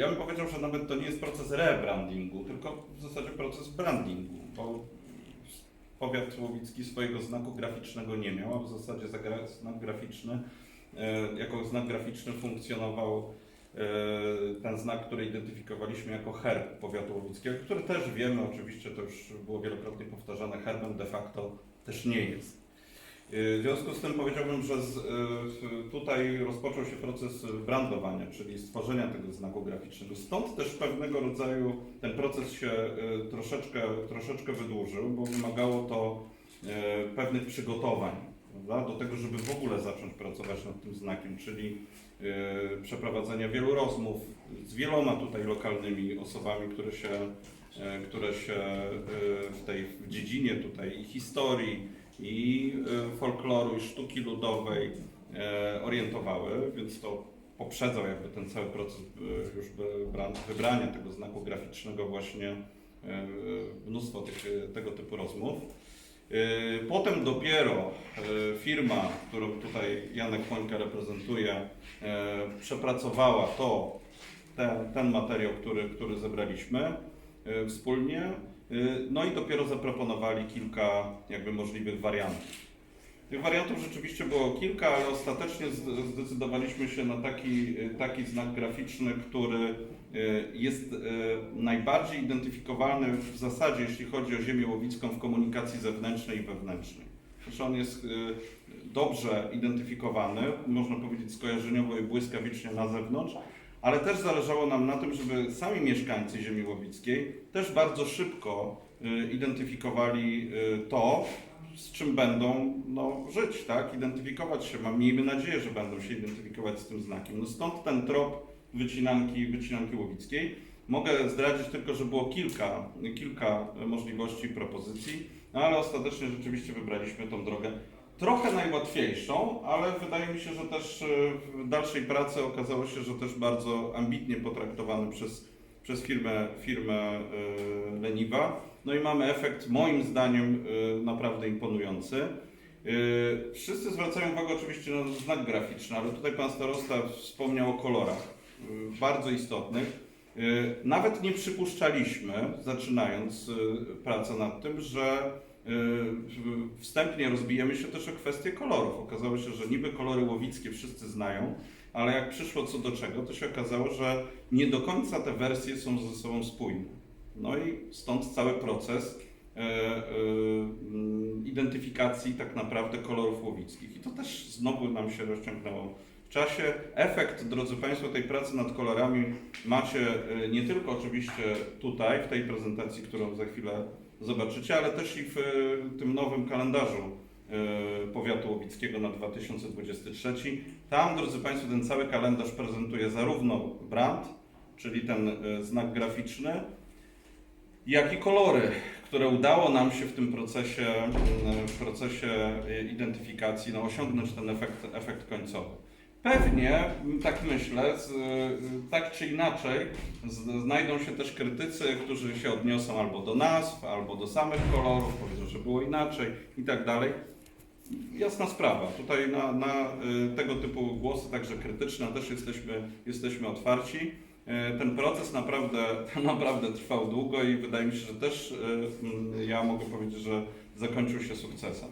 Ja bym powiedział, że nawet to nie jest proces rebrandingu, tylko w zasadzie proces brandingu, bo powiat łowicki swojego znaku graficznego nie miał, a w zasadzie znak graficzny, e, jako znak graficzny funkcjonował e, ten znak, który identyfikowaliśmy jako herb powiatu łowickiego, który też wiemy, oczywiście to już było wielokrotnie powtarzane, herbem de facto też nie jest. W związku z tym powiedziałbym, że z, e, tutaj rozpoczął się proces brandowania, czyli stworzenia tego znaku graficznego. Stąd też pewnego rodzaju ten proces się e, troszeczkę, troszeczkę wydłużył, bo wymagało to e, pewnych przygotowań prawda, do tego, żeby w ogóle zacząć pracować nad tym znakiem, czyli przeprowadzenia wielu rozmów z wieloma tutaj lokalnymi osobami, które się, które się w tej w dziedzinie tutaj i historii, i e, folkloru, i sztuki ludowej e, orientowały, więc to poprzedzał jakby ten cały proces e, już wybra- wybrania tego znaku graficznego właśnie e, mnóstwo tych, e, tego typu rozmów. Potem dopiero firma, którą tutaj Janek Mońka reprezentuje, przepracowała to, ten, ten materiał, który, który zebraliśmy wspólnie, no i dopiero zaproponowali kilka jakby możliwych wariantów. Tych wariantów rzeczywiście było kilka, ale ostatecznie zdecydowaliśmy się na taki, e, taki znak graficzny, który e, jest najbardziej identyfikowalny w zasadzie, jeśli chodzi o ziemię łowicką w komunikacji zewnętrznej i wewnętrznej. Zresztą on jest dobrze identyfikowany, można powiedzieć skojarzeniowo i błyskawicznie na zewnątrz, ale też zależało nam na tym, żeby sami mieszkańcy ziemi łowickiej też bardzo szybko e, identyfikowali e, to, z czym będą no, żyć, tak? Identyfikować się. Mam, miejmy nadzieję, że będą się identyfikować z tym znakiem. No stąd ten trop wycinanki, wycinanki łowickiej. Mogę zdradzić tylko, że było kilka, kilka możliwości i propozycji, no ale ostatecznie rzeczywiście wybraliśmy tą drogę trochę najłatwiejszą, ale wydaje mi się, że też e, w dalszej pracy okazało się, że też bardzo ambitnie potraktowany przez, przez firmę, firmę e, Leniwa. No i mamy efekt moim zdaniem e, naprawdę imponujący. Wszyscy zwracają uwagę oczywiście na znak graficzny, ale tutaj pan starosta wspomniał o kolorach bardzo istotnych. Nawet nie przypuszczaliśmy, zaczynając pracę nad tym, że wstępnie rozbijemy się też o kwestię kolorów. Okazało się, że niby kolory łowickie wszyscy znają, ale jak przyszło co do czego, to się okazało, że nie do końca te wersje są ze sobą spójne. No i stąd cały proces e, e, mm, identyfikacji tak naprawdę kolorów łowickich. I to też znowu nam się rozciągnęło w czasie. Efekt, drodzy Państwo, tej pracy nad kolorami macie e, nie tylko oczywiście tutaj, w tej prezentacji, którą za chwilę zobaczycie, ale też i w e, tym nowym kalendarzu e, powiatu łowickiego na 2023. Tam, drodzy Państwo, ten cały kalendarz prezentuje zarówno brand, czyli ten e, znak graficzny, jak i kolory, które udało nam się w tym procesie, mm, w procesie identyfikacji no, osiągnąć ten efekt, efekt końcowy. Pewnie, tak myślę, z, e, tak czy inaczej z, znajdą się też krytycy, którzy się odniosą albo do nazw, albo do samych kolorów, powiedzą, że było inaczej i tak dalej. Jasna sprawa. Tutaj na, na y, tego typu głosy, także krytyczne, też jesteśmy, jesteśmy otwarci. Y, Ten proces naprawdę, naprawdę trwał długo i wydaje mi się, że też y, mm, ja mogę powiedzieć, że zakończył się sukcesem.